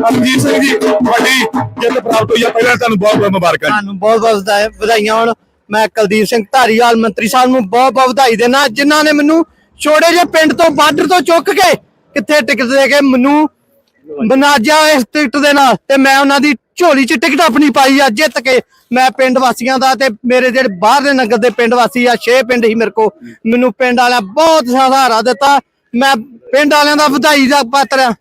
ਰਣਜੀਤ ਸਿੰਘ ਜੀ, ਤੁਹਾਡੀ ਜਿੱਤ ਪ੍ਰਾਪਤ ਹੋਈ ਆ। ਪਹਿਲਾਂ ਤੁਹਾਨੂੰ ਬਹੁਤ ਬਹੁਤ ਮੁਬਾਰਕਾਂ
ਤੁਹਾਨੂੰ ਬਹੁਤ ਬਹੁਤ ਵਧਾਈਆਂ ਹੋਣ। ਮੈਂ ਕੁਲਦੀਪ ਸਿੰਘ ਧਾਰੀਵਾਲ, ਮੰਤਰੀ ਸਾਹਿਬ ਨੂੰ ਬਹੁਤ ਬਹੁਤ ਵਧਾਈ ਦੇਣਾ, ਜਿਨ੍ਹਾਂ ਨੇ ਮੈਨੂੰ ਛੋੜੇ ਜੇ ਪਿੰਡ ਤੋਂ ਬਾਰਡਰ ਤੋਂ ਚੁੱਕ ਕੇ ਕਿੱਥੇ ਟਿਕਟ ਦੇ ਕੇ ਮੈਨੂੰ ਬਨਾਜਿਆ ਇਸ ਟਿਕਟ ਦੇ ਨਾਲ। ਤੇ ਮੈਂ ਉਹਨਾਂ ਦੀ ਝੋਲੀ 'ਚ ਟਿਕਟ ਆਪਣੀ ਪਾਈ ਆ ਜਿੱਤ ਕੇ ਮੈਂ ਪਿੰਡ ਵਾਸੀਆਂ ਦਾ ਤੇ ਮੇਰੇ ਜਿਹੜੇ ਬਾਹਰ ਦੇ ਨਗਰ ਦੇ ਪਿੰਡ ਵਾਸੀ ਆ ਛੇ ਪਿੰਡ ਹੀ ਮੇਰੇ ਕੋ ਮੈਨੂੰ ਪਿੰਡ ਵਾਲਿਆਂ ਬਹੁਤ ਸਹਾਰਾ ਦਿੱਤਾ। ਮੈਂ ਪਿੰਡ ਵਾਲਿਆਂ ਦਾ ਵਧਾਈ ਦਾ ਪਾਤਰ ਆ।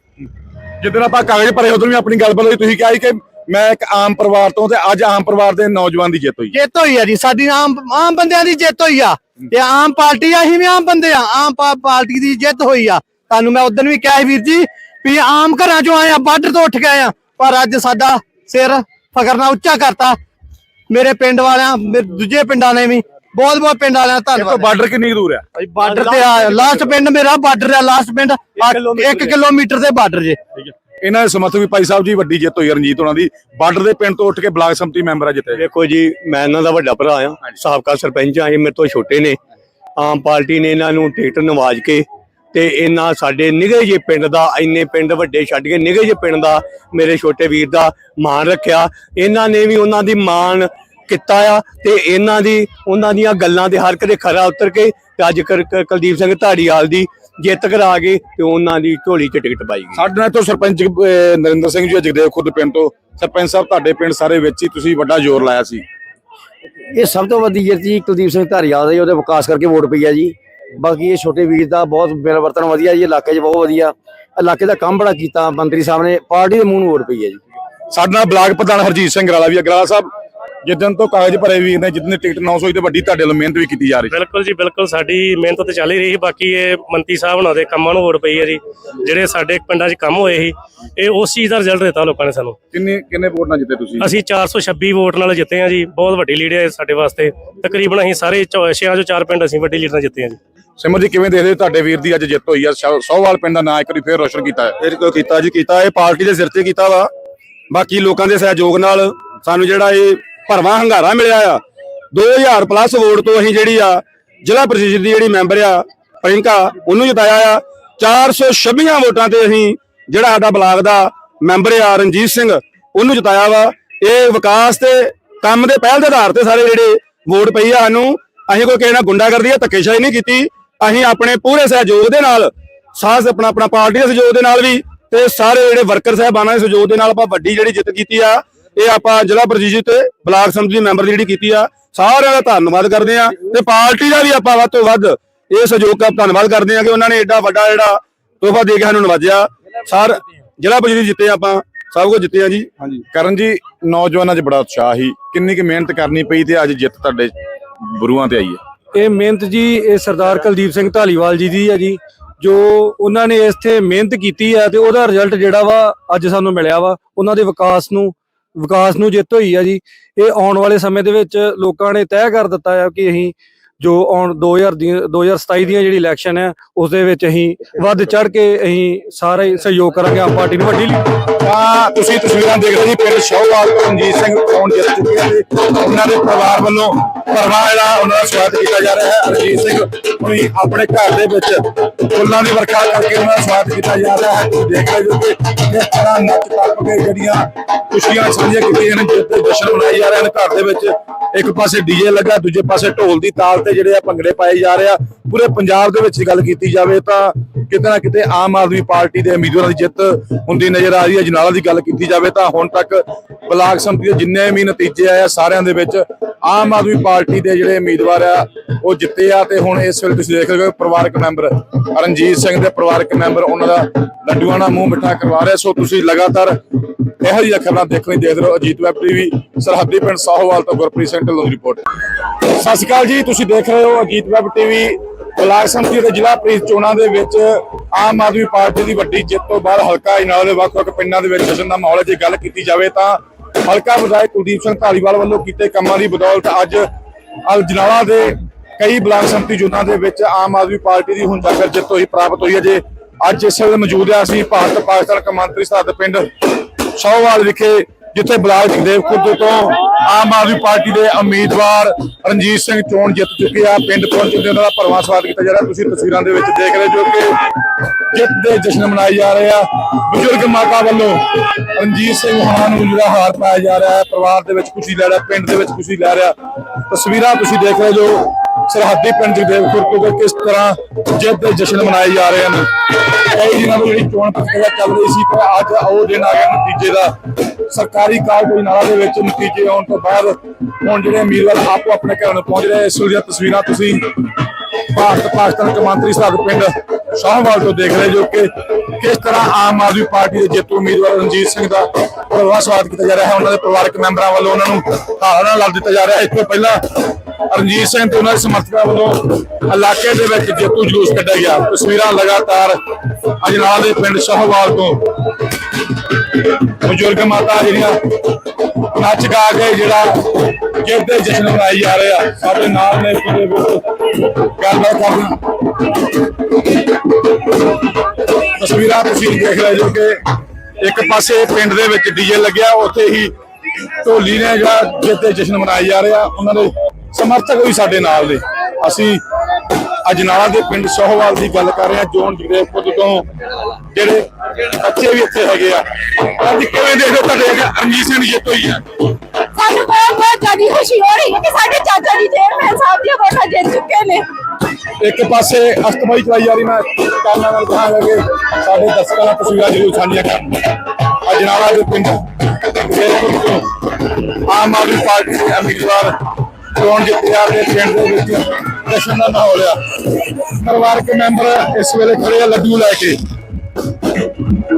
ਜਿੱਦਣ ਆਪਾਂ ਕਾਗਜ਼ ਭਰੇ ਉਦੋਂ ਵੀ ਆਪਣੀ ਗੱਲਬਾਤ ਹੋਈ ਤੁਸੀਂ ਕਿਹਾ ਸੀ ਕਿ ਮੈਂ ਇੱਕ ਆਮ ਪਰਿਵਾਰ ਤੋਂ ਤੇ ਅੱਜ ਆਮ ਪਰਿਵਾਰ ਦੇ ਨੌਜਵਾਨ ਦੀ ਜਿੱਤ ਹੋਈ।
ਜਿੱਤ ਹੋਈ ਆ ਜੀ ਸਾਡੀ ਆਮ ਆਮ ਬੰਦਿਆਂ ਦੀ ਜਿੱਤ ਹੋਈ ਆ। ਤੇ ਆਮ ਪਾਰਟੀ ਆ ਅਸੀਂ ਵੀ ਆਮ ਬੰਦੇ ਆ ਆਮ ਪਾਰਟੀ ਦੀ ਜਿੱਤ ਹੋਈ ਆ। ਤੁਹਾਨੂੰ ਮੈਂ ਉਦੋਂ ਵੀ ਕਿਹਾ ਸੀ ਵੀਰ ਜੀ ਵੀ ਆਮ ਘਰਾਂ ਚੋਂ ਆਏ ਆ ਬਾਰਡਰ ਤੋਂ ਉੱਠ ਕੇ ਆਏ ਆ ਪਰ ਅੱਜ ਸਾਡਾ ਸਿਰ ਫਖਰ ਨਾਲ ਉੱਚਾ ਕਰਤਾ। ਮੇਰੇ ਪਿੰਡ ਵਾਲਿਆਂ ਮੇਰੇ ਦੂਜੇ ਪਿੰਡਾਂ ਨੇ ਵੀ ਬਹੁਤ ਬਹੁਤ ਪਿੰਡ ਵਾਲਿਆਂ ਦਾ ਧੰਨਵਾਦ।
ਬਾਰਡਰ ਕਿੰਨੀ ਦੂਰ ਆ?
ਬਾਰਡਰ ਤੇ ਆ ਲਾਸਟ ਪਿੰਡ ਮੇਰਾ ਬਾਰਡਰ ਆ ਲਾਸਟ ਪਿੰਡ 1 ਕਿਲੋਮੀਟਰ ਦੇ ਬਾਰਡਰ ਜੇ।
ਇਹਨਾਂ ਦੇ ਸਮਰਥਕ ਵੀ ਭਾਈ ਸਾਹਿਬ ਜੀ ਵੱਡੀ ਜਿੱਤ ਹੋਈ ਰਣਜੀਤ ਉਹਨਾਂ ਦੀ। ਬਾਰਡਰ ਦੇ ਪਿੰਡ ਤੋਂ ਉੱਠ ਕੇ ਬਲਾਕ ਸੰਮਤੀ ਮੈਂਬਰ ਆ ਜਿੱਤੇ।
ਦੇਖੋ ਜੀ ਮੈਂ ਇਹਨਾਂ ਦਾ ਵੱਡਾ ਭਰਾ ਆ। ਸਾਬਕਾ ਸਰਪੰਚ ਆ ਇਹ ਮੇਰੇ ਤੋਂ ਛੋਟੇ ਨੇ। ਆਮ ਪਾਰਟੀ ਨੇ ਇਹਨਾਂ ਨੂੰ ਟਿਕਟ ਨਵਾਜ ਕੇ ਤੇ ਇਹਨਾਂ ਸਾਡੇ ਨਿਗੇ ਜੇ ਪਿੰਡ ਦਾ ਇੰਨੇ ਪਿੰਡ ਵੱਡੇ ਛੱਡ ਕੇ ਨਿਗੇ ਜੇ ਪਿੰਡ ਦਾ ਮੇਰੇ ਛੋਟੇ ਵੀਰ ਦਾ ਮਾਣ ਰੱਖਿਆ। ਇਹਨਾਂ ਨੇ ਵੀ ਉਹਨਾਂ ਦੀ ਮਾਣ ਕੀਤਾ ਆ ਤੇ ਇਹਨਾਂ ਦੀ ਉਹਨਾਂ ਦੀਆਂ ਗੱਲਾਂ ਦੇ ਹਰ ਇੱਕ ਦੇ ਖਰਾ ਉਤਰ ਕੇ ਤੇ ਅੱਜ ਕੁਲਦੀਪ ਸਿੰਘ ਢਾੜੀਵਾਲ ਦੀ ਜਿੱਤ ਕਰਾ ਕੇ ਤੇ ਉਹਨਾਂ ਦੀ ਝੋਲੀ 'ਚ ਟਿਕਟ ਪਾਈ ਗਈ।
ਸਾਡੇ ਨਾਲ ਤੋਂ ਸਰਪੰਚ ਅਹ, ਨਰਿੰਦਰ ਸਿੰਘ ਜੀ ਜਗਦੇਵ ਖੁਰਦ ਪਿੰਡ ਤੋਂ। ਸਰਪੰਚ ਸਾਹਿਬ ਤੁਹਾਡੇ ਪਿੰਡ ਸਾਰੇ ਵਿੱਚ ਹੀ ਤੁਸੀਂ ਵੱਡਾ ਜ਼ੋਰ ਲਾਇਆ ਸੀ।
ਇਹ ਸਭ ਤੋਂ ਵੱਡੀ ਜਿੱਤ ਜੀ ਕੁਲਦੀਪ ਸਿੰਘ ਧਾਰੀਵਾਲ ਦਾ ਜੀ ਉਹਦੇ ਵਿਕਾਸ ਕਰਕੇ ਵੋਟ ਪਈ ਆ ਜੀ। ਬਾਕੀ ਇਹ ਛੋਟੇ ਵੀਰ ਦਾ ਬਹੁਤ ਮਿਲ ਵਰਤਨ ਵਧੀਆ ਜੀ ਇਲਾਕੇ 'ਚ ਬਹੁਤ ਵਧੀਆ। ਇਲਾਕੇ ਦਾ ਕੰਮ ਬੜਾ ਕੀਤਾ ਮੰਤਰੀ ਸਾਹਿਬ ਨੇ ਪਾਰਟੀ ਦੇ ਮੂੰਹ ਨੂੰ ਵੋਟ ਪਈ ਆ ਜੀ।
ਸਾਡੇ ਨਾਲ ਬਲਾਕ ਪ੍ਰਧਾਨ ਹਰਜੀਤ ਸਿੰਘ ਗਰਾਲਾ ਵੀ ਆ। ਗਰਾਲਾ ਸਾਹਿਬ ਜਿੱਦਣ ਤੋਂ ਕਾਗਜ਼ ਭਰੇ ਵੀਰ ਨੇ ਜਿੱਦਣ ਦੀ ਟਿਕਟ 900 ਹੋਈ ਤੇ ਵੱਡੀ ਤੁਹਾਡੇ ਵੱਲੋਂ ਮਿਹਨਤ ਵੀ ਕੀਤੀ ਜਾ ਰਹੀ।
ਬਿਲਕੁਲ ਜੀ ਬਿਲਕੁਲ ਸਾਡੀ ਮਿਹਨਤ ਤੇ ਚੱਲ ਹੀ ਰਹੀ ਬਾਕੀ ਇਹ ਮੰਤਰੀ ਸਾਹਿਬ ਉਹਨਾਂ ਦੇ ਕੰਮਾਂ ਨੂੰ ਵੋਟ ਪਈ ਹੈ ਜੀ। ਜਿਹੜੇ ਸਾਡੇ ਪਿੰਡਾਂ 'ਚ ਕੰਮ ਹੋਏ ਸੀ ਇਹ ਉਸ ਚੀਜ਼ ਦਾ ਰਿਜ਼ਲਟ ਦਿੱਤਾ ਲੋਕਾਂ ਨੇ ਸਾਨੂੰ।
ਕਿੰਨੇ ਕਿੰਨੇ ਵੋਟ ਨਾਲ ਜਿੱਤੇ ਤੁਸੀਂ?
ਅਸੀਂ 426 ਵੋਟ ਨਾਲ ਜਿੱਤੇ ਹਾਂ ਜੀ ਬਹੁਤ ਵੱਡੀ ਲੀਡ ਹੈ ਸਾਡੇ ਵਾਸਤੇ। ਤਕਰੀਬਨ ਅਸੀਂ ਸਾਰੇ ਚੌ- ਛੇਆਂ ਚੋਂ ਚਾਰ ਪਿੰਡ ਅਸੀਂ ਵੱਡੀ ਲੀਡ ਨਾਲ ਜਿੱਤੇ ਹਾਂ ਜੀ।
ਸਿਮਰ ਜੀ, ਕਿਵੇਂ ਦੇਖਦੇ ਹੋ ਤੁਹਾਡੇ ਵੀਰ ਦੀ ਅੱਜ ਜਿੱਤ ਹੋਈ ਆ? ਸੌ- ਸੌਵਾਲ ਪਿੰਡ ਦਾ ਨਾਂ ਇੱਕ ਵਾਰੀ ਫੇਰ ਰੋਸ਼ਨ ਕੀਤਾ ਹੈ।
ਫਿਰ ਕੋ ਕੀਤਾ ਜੀ, ਕੀਤਾ। ਇਹ ਪਾਰਟੀ ਦੇ ਸਿਰ ਤੇ ਕੀਤਾ ਵਾ। ਬਾਕੀ ਲੋਕਾਂ ਦੇ ਸਹਿਯੋਗ ਨਾਲ ਸਾਨੂੰ ਜਿਹੜਾ ਇਹ ਭਰਵਾਂ ਹੰਗਾਰਾ ਮਿਲਿਆ ਆ। 2000 ਪਲੱਸ ਵੋਟ ਤੋਂ ਅਸੀਂ ਜਿਹੜੀ ਆ, ਜ਼ਿਲ੍ਹਾ ਪ੍ਰੀਸ਼ਦ ਦੀ ਜਿਹੜੀ ਮੈਂਬਰ ਆ ਪ੍ਰਿੰਕਾ ਉਹਨੂੰ ਜਿਤਾਇਆ ਆ। 426 ਵੋਟਾਂ ਤੇ ਅਸੀਂ ਜਿਹੜਾ ਸਾਡਾ ਬਲਾਕ ਦਾ ਮੈਂਬਰ ਆ, ਰਣਜੀਤ ਸਿੰਘ, ਉਹਨੂੰ ਜਿਤਾਇਆ ਵਾ। ਇਹ ਵਿਕਾਸ ਤੇ ਕੰਮ ਦੇ ਪਹਿਲ ਦੇ ਆਧਾਰ ਤੇ ਸਾਰੇ ਜਿਹੜੇ ਵੋਟ ਪਈ ਆ ਸਾਨੂੰ। ਅਸੀਂ ਕੋਈ ਕਿਸੇ ਨਾਲ ਗੁੰਡਾਗਰਦੀ ਜਾਂ ਧੱਕੇਸ਼ਾਹੀ ਨਹੀਂ ਕੀਤੀ। ਅਸੀਂ ਆਪਣੇ ਪੂਰੇ ਸਹਿਯੋਗ ਦੇ ਨਾਲ ਸਾਥ ਆਪਣਾ ਆਪਣਾ ਪਾਰਟੀ ਦੇ ਸਹਿਯੋਗ ਦੇ ਨਾਲ ਵੀ ਤੇ ਸਾਰੇ ਜਿਹੜੇ ਵਰਕਰ ਸਾਹਿਬਾਨਾਂ ਦੇ ਸਹਿਯੋਗ ਦੇ ਨਾਲ ਆਪਾਂ ਵੱਡੀ ਜਿਹੜੀ ਜਿੱਤ ਕੀਤੀ ਆ, ਇਹ ਆਪਾਂ ਜ਼ਿਲ੍ਹਾ ਪ੍ਰਸ਼ੀਦ ਤੇ ਬਲਾਕ ਸੰਮਤੀ ਮੈਂਬਰ ਦੀ ਜਿਹੜੀ ਕੀਤੀ ਆ, ਸਾਰਿਆਂ ਦਾ ਧੰਨਵਾਦ ਕਰਦੇ ਆ ਤੇ ਪਾਰਟੀ ਦਾ ਵੀ ਆਪਾਂ ਵੱਧ ਤੋਂ ਵੱਧ ਇਹ ਸਹਿਯੋਗ ਦਾ ਧੰਨਵਾਦ ਕਰਦੇ ਆ ਕਿ ਉਹਨਾਂ ਨੇ ਐਡਾ ਵੱਡਾ ਜਿਹੜਾ ਤੋਹਫਾ ਦੇ ਕੇ ਸਾਨੂੰ ਨਵਾਜਿਆ। ਸਾਰ ਜ਼ਿਲ੍ਹਾ ਪ੍ਰਸ਼ੀਦ ਜਿੱਤੇ ਆਪਾਂ, ਸਭ ਕੁਝ ਜਿੱਤੇ ਆ ਜੀ।
ਹਾਂਜੀ। ਕਰਨ ਜੀ, ਨੌਜਵਾਨਾਂ 'ਚ ਬੜਾ ਉਤਸ਼ਾਹ ਸੀ। ਕਿੰਨੀ ਕੁ ਮਿਹਨਤ ਕਰਨੀ ਪਈ ਤੇ ਅੱਜ ਜਿੱਤ ਤੁਹਾਡੇ ਬਰੂਆਂ ਤੇ ਆਈ ਹੈ।
ਇਹ ਮਿਹਨਤ ਜੀ, ਇਹ ਸਰਦਾਰ ਕੁਲਦੀਪ ਸਿੰਘ ਢਾਲੀਵਾਲ ਜੀ ਦੀ ਹੈ ਜੀ, ਜੋ ਉਹਨਾਂ ਨੇ ਇੱਥੇ ਮਿਹਨਤ ਕੀਤੀ ਹੈ ਤੇ ਉਹਦਾ ਰਿਜ਼ਲਟ ਜਿਹੜਾ ਵਾ ਅੱਜ ਸਾਨੂੰ ਮਿਲਿਆ ਵਾ, ਉਹਨਾਂ ਦੇ ਵਿਕਾਸ ਨੂੰ ਵਿਕਾਸ ਨੂੰ ਜਿੱਤ ਹੋਈ ਆ ਜੀ। ਇਹ ਆਉਣ ਵਾਲੇ ਸਮੇਂ ਦੇ ਵਿੱਚ ਲੋਕਾਂ ਨੇ ਤੈਅ ਕਰ ਦਿੱਤਾ ਆ ਕਿ ਅਸੀਂ ਜੋ ਆਉਣ 2000 ਦੀ 2027 ਦੀਆਂ ਜਿਹੜੀ ਇਲੈਕਸ਼ਨ ਹੈ ਉਸ ਦੇ ਵਿੱਚ ਅਸੀਂ ਵੱਧ ਚੜ ਕੇ ਅਸੀਂ ਸਾਰੇ ਸਹਿਯੋਗ ਕਰਾਂਗੇ ਆਪ ਪਾਰਟੀ ਨੂੰ ਵੱਡੀ
ਤਾਂ ਤੁਸੀਂ ਤਸਵੀਰਾਂ ਦੇਖਦੇ ਰਹੇ ਜੀ, ਪਿੰਡ ਸ਼ੌਵਾਲ ਰਣਜੀਤ ਸਿੰਘ ਕੌਣ ਜਿੱਤ ਚੁੱਕੇ ਆ ਉਹਨਾਂ ਦੇ ਪਰਿਵਾਰ ਵੱਲੋਂ ਪਰਿਵਾਰ ਜਿਹੜਾ ਉਹਨਾਂ ਦਾ ਸਵਾਗਤ ਕੀਤਾ ਜਾ ਰਿਹਾ ਹੈ। ਰਣਜੀਤ ਸਿੰਘ ਹੁਣੀ ਆਪਣੇ ਘਰ ਦੇ ਵਿੱਚ ਫੁੱਲਾਂ ਦੀ ਵਰਖਾ ਕਰਕੇ ਉਹਨਾਂ ਦਾ ਸਵਾਗਤ ਕੀਤਾ ਜਾ ਰਿਹਾ ਹੈ। ਤੁਸੀਂ ਦੇਖ ਕਿ ਕਿਸ ਤਰ੍ਹਾਂ ਨੱਚ ਟੱਪ ਕੇ ਜਿਹੜੀਆਂ ਖੁਸ਼ੀਆਂ ਸਾਂਝੀਆਂ ਕੀਤੀਆਂ ਨੇ ਜਿੱਤ ਦੇ ਜਸ਼ਨ ਮਨਾਏ ਜਾ ਰਹੇ ਨੇ। ਘਰ ਦੇ ਵਿੱਚ ਇੱਕ ਪਾਸੇ ਡੀਜੇ ਲੱਗਾ, ਦੂਜੇ ਪਾਸੇ ਢੋਲ ਦੀ ਤਾਲ ਤੇ ਜਿਹੜੇ ਆ ਭੰਗੜੇ ਪਾਏ ਜਾ ਰਹੇ ਆ, ਪੂਰੇ ਪੰਜਾਬ ਦੇ ਵਿੱਚ ਗੱਲ ਕੀਤੀ ਜਾਵੇ ਤਾਂ ਕਿਤੇ ਨਾ ਕਿਤੇ ਆਮ ਆਦਮੀ ਪਾਰਟੀ ਦੇ ਉਮੀਦਵਾਰਾਂ ਦੀ ਜਿੱਤ ਹੁੰਦੀ ਨਜ਼ਰ ਆ ਰਹੀ ਹੈ। ਜਨਾਲਾ ਦੀ ਗੱਲ ਕੀਤੀ ਜਾਵੇ ਤਾਂ ਹੁਣ ਤੱਕ ਬਲਾਕ ਸੰਮਤੀ ਦੇ ਜਿੰਨੇ ਵੀ ਨਤੀਜੇ ਆਏ ਆ, ਸਾਰਿਆਂ ਦੇ ਵਿੱਚ ਆਮ ਆਦਮੀ ਪਾਰਟੀ ਦੇ ਜਿਹੜੇ ਉਮੀਦਵਾਰ ਆ, ਉਹ ਜਿੱਤੇ ਆ ਤੇ ਹੁਣ ਇਸ ਵੇਲੇ ਤੁਸੀਂ ਦੇਖ ਰਹੇ ਹੋ ਪਰਿਵਾਰਕ ਮੈਂਬਰ ਰਣਜੀਤ ਸਿੰਘ ਦੇ ਪਰਿਵਾਰਕ ਮੈਂਬਰ, ਉਹਨਾਂ ਦਾ ਲੱਡੂਆਂ ਨਾਲ ਮੂੰਹ ਮਿੱਠਾ ਕਰਵਾ ਰਿਹਾ ਸੋ ਤੁਸੀਂ ਲਗਾਤਾਰ ਇਹੋ ਜਿਹੀਆਂ ਖਬਰਾਂ ਦੇਖਣ ਲਈ ਦੇਖਦੇ ਰਹੋ ਅਜੀਤ ਵੈਬ ਟੀਵੀ, ਸਰਹੱਦੀ ਪਿੰਡ ਸਾਹੋਵਾਲ ਤੋਂ ਗੁਰਪ੍ਰੀਤ ਸਿੰਘ ਢਿੱਲੋਂ ਦੀ ਰਿਪੋਰਟ। ਸਤਿ ਸ਼੍ਰੀ ਅਕਾਲ ਜੀ, ਤੁਸੀਂ ਦੇਖ ਰਹੇ ਹੋ Ajit web TV, block samiti ਦੇ ਜ਼ਿਲ੍ਹਾ ਪ੍ਰੀਸ਼ਦ ਚੋਣਾਂ ਦੇ ਵਿੱਚ ਆਮ ਆਦਮੀ ਪਾਰਟੀ ਦੀ ਵੱਡੀ ਜਿੱਤ ਤੋਂ ਬਾਅਦ ਹਲਕਾ ਇਨਾਲ ਦੇ ਵੱਖ-ਵੱਖ ਪਿੰਡਾਂ ਦੇ ਵਿੱਚ ਜਸ਼ਨ ਦਾ ਮਾਹੌਲ ਹੈ। ਜੇ ਗੱਲ ਕੀਤੀ ਜਾਵੇ ਤਾਂ ਹਲਕਾ ਵਿਧਾਇਕ ਕੁਲਦੀਪ ਸਿੰਘ ਧਾਲੀਵਾਲ ਵੱਲੋਂ ਕੀਤੇ ਕੰਮਾਂ ਦੀ ਬਦੌਲਤ ਅੱਜ ਅਜਨਾਲਾ ਦੇ ਕਈ ਬਲਾਕ ਸੰਮਤੀ ਚੋਣਾਂ ਦੇ ਵਿੱਚ ਆਮ ਆਦਮੀ ਪਾਰਟੀ ਦੀ ਹੁਣ ਤੱਕ ਜਿੱਤ ਹੋਈ, ਪ੍ਰਾਪਤ ਹੋਈ ਹੈ। ਜੇ ਅੱਜ ਇਸ ਵੇਲੇ ਮੌਜੂਦ ਹਾਂ ਅਸੀਂ ਭਾਰਤ ਪਾਕਿਸਤਾਨ ਕਮਾਂਤਰੀ ਸਰਹੱਦ ਪਿੰਡ ਸ਼ੌਵਾਲ ਵਿਖੇ ਜਿੱਥੇ ਬਲਾਕ ਜਗਦੇਵ ਖੁਰਦ ਤੋਂ ਆਮ ਆਦਮੀ ਪਾਰਟੀ ਦੇ ਉਮੀਦਵਾਰ ਰਣਜੀਤ ਸਿੰਘ ਚੋਣ ਜਿੱਤ ਚੁੱਕੇ ਆ, ਪਿੰਡ ਪਹੁੰਚੇ ਤੇ ਉਹਨਾਂ ਦਾ ਭਰਵਾਂ ਸਵਾਗਤ ਕੀਤਾ ਜਾ ਰਿਹਾ। ਤੁਸੀਂ ਤਸਵੀਰਾਂ ਦੇ ਵਿੱਚ ਦੇਖ ਰਹੇ ਜੋ ਕਿ ਜਿੱਤ ਦੇ ਜਸ਼ਨ ਮਨਾਏ ਜਾ ਰਹੇ ਆ। ਬਜ਼ੁਰਗ ਮਾਤਾ ਵੱਲੋਂ ਰਣਜੀਤ ਸਿੰਘ ਹੋਣਾ ਨੂੰ ਜਿਹੜਾ ਹਾਰ ਪਾਇਆ ਜਾ ਰਿਹਾ ਹੈ, ਪਰਿਵਾਰ ਦੇ ਵਿੱਚ ਖੁਸ਼ੀ ਲੈ ਰਿਹਾ, ਪਿੰਡ ਦੇ ਵਿੱਚ ਖੁਸ਼ੀ ਲੈ ਰਿਹਾ। ਤਸਵੀਰਾਂ ਤੁਸੀਂ ਦੇਖ ਰਹੇ ਜੋ ਸਰਹੱਦੀ ਪਿੰਡ ਜਗਦੇਵਪੁਰ ਤੋਂ ਕਿਸ ਤਰ੍ਹਾਂ ਜਿੱਤ ਦੇ ਜਸ਼ਨ ਮਨਾਏ ਜਾ ਰਹੇ ਹਨ। ਕਈ ਦਿਨਾਂ ਤੋਂ ਜਿਹੜੀ ਚੋਣ ਪ੍ਰਕਿਰਿਆ ਚੱਲ ਰਹੀ ਸੀ, ਪਰ ਅੱਜ ਉਹ ਦਿਨ ਆ ਗਿਆ ਨਤੀਜੇ ਦਾ। ਸਰਕਾਰੀ ਕਾਰਜਕਾਰੀ ਦੇ ਵਿੱਚ ਨਤੀਜੇ ਆਉਣ ਤੋਂ ਬਾਅਦ ਹੁਣ ਜਿਹੜੇ ਉਮੀਦਵਾਰ ਆਪੋ ਆਪਣੇ ਘਰਾਂ ਨੂੰ ਪਹੁੰਚ ਰਹੇ, ਇਸ ਵੇਲੇ ਦੀਆਂ ਤਸਵੀਰਾਂ ਤੁਸੀਂ ਭਾਰਤ ਪਾਕਿਸਤਾਨ ਕਮਾਂਤਰੀ ਸਰਹੱਦ ਪਿੰਡ ਸ਼ਾਹਵਾਲ ਤੋਂ ਦੇਖ ਰਹੇ ਜੋ ਕਿ ਕਿਸ ਤਰ੍ਹਾਂ ਆਮ ਆਦਮੀ ਪਾਰਟੀ ਦੇ ਜੇਤੂ ਉਮੀਦਵਾਰ ਰਣਜੀਤ ਸਿੰਘ ਦਾ ਪਰਿਵਾਰ ਸਵਾਗਤ ਕੀਤਾ ਜਾ ਰਿਹਾ ਹੈ। ਉਹਨਾਂ ਦੇ ਪਰਿਵਾਰਕ ਮੈਂਬਰਾਂ ਵੱਲੋਂ ਉਹਨਾਂ ਨੂੰ ਹਾਰਾਂ ਨਾਲ ਲੱਭ ਦਿੱਤਾ ਜਾ ਰਿਹਾ ਹੈ। ਇਸ ਤੋਂ ਪਹਿਲਾਂ ਰਣਜੀਤ ਸਿੰਘ ਤੇ ਉਹਨਾਂ ਦੇ ਸਮਰਥਕਾਂ ਵੱਲੋਂ ਇਲਾਕੇ ਦੇ ਵਿੱਚ ਜੇਤੂ ਜਲੂਸ ਕੱਢਿਆ ਗਿਆ। ਤਸਵੀਰਾਂ ਲਗਾਤਾਰ ਅਜਨਾਲ ਦੇ ਪਿੰਡ ਸ਼ਾਹਵਾਲ ਤੋਂ। ਬਜ਼ੁਰਗ ਮਾਤਾ ਜਿਹੜੀਆਂ ਨੱਚ ਗਾ ਕੇ ਜਿਹੜਾ ਜਿੱਤ ਦੇ ਜਸ਼ਨ ਮਨਾਈ ਜਾ ਰਹੇ ਆ, ਸਾਡੇ ਨਾਲ ਨੇ ਪੂਰੇ ਗੱਲਬਾਤ ਕਰਨਾ। ਤਸਵੀਰਾਂ ਤੁਸੀਂ ਦੇਖ ਰਹੇ ਜੋ ਕਿ ਇੱਕ ਪਾਸੇ ਪਿੰਡ ਦੇ ਵਿੱਚ ਡੀਜੇ ਲੱਗਿਆ, ਉੱਥੇ ਹੀ ਢੋਲੀ ਨੇ ਜਿਹੜਾ ਜਿੱਤ ਦੇ ਜਸ਼ਨ ਮਨਾਏ ਜਾ ਰਿਹਾ ਉਹਨਾਂ ਦੇ ਸਮਰਥਕ ਵੀ ਸਾਡੇ ਨਾਲ ਨੇ। ਅਸੀਂ ਅਜਨਾਲਾ ਦੇ ਪਿੰਡ ਸੋਹਵਾਲ ਦੀ ਗੱਲ ਕਰ ਰਹੇ ਹਾਂ ਜੋਨ ਜਗਦੇਵਪੁਰ ਤੋਂ। ਜਿਹੜੇ ਬੱਚੇ ਵੀ ਇੱਥੇ ਹੈਗੇ ਆ। ਅੱਜ ਕਿਵੇਂ ਦੇਖਦੇ ਹੋ ਤੁਹਾਡੇ ਰਣਜੀਤ ਸਿੰਘ ਜਿੱਤ ਹੋਈ ਆ
ਸਾਨੂੰ ਬਹੁਤ ਬਹੁਤ ਜ਼ਿਆਦਾ ਖੁਸ਼ੀ ਹੋ ਰਹੀ ਹੈ ਕਿ ਸਾਡੇ ਚਾਚਾ ਜੀ ਚੇਅਰਮੈਨ ਸਾਹਿਬ ਦੀਆਂ ਵੋਟਾਂ ਜਿੱਤ ਚੁੱਕੇ ਨੇ।
ਇੱਕ ਪਾਸੇ ਅਸਤਮਾਈ ਚਲਾਈ ਜਾ ਰਹੀ ਮੈਂ ਕਾਰਨਾਂ ਨਾਲ ਕਹਾਂਗਾ ਕਿ ਸਾਡੇ ਦਰਸ਼ਕਾਂ ਨਾਲ ਤਸਵੀਰਾਂ ਜ਼ਰੂਰ ਸਾਂਝੀਆਂ ਕਰਨ ਅਜਨਾਲਾ ਦੇ ਪਿੰਡ ਜਗਦੇਵਪੁਰ ਤੋਂ ਆਮ ਆਦਮੀ ਪਾਰਟੀ ਦੇ ਉਮੀਦਵਾਰ ਚੋਣ ਜਿੱਤਿਆ ਦੇ ਪਿੰਡ ਦੇ ਵਿੱਚ। ਜਸ਼ਨ ਦਾ ਮਾਹੌਲ ਆ। ਪਰਿਵਾਰਕ ਮੈਂਬਰ ਇਸ ਵੇਲੇ ਖੜੇ ਆ ਲੱਡੂ ਲੈ ਕੇ।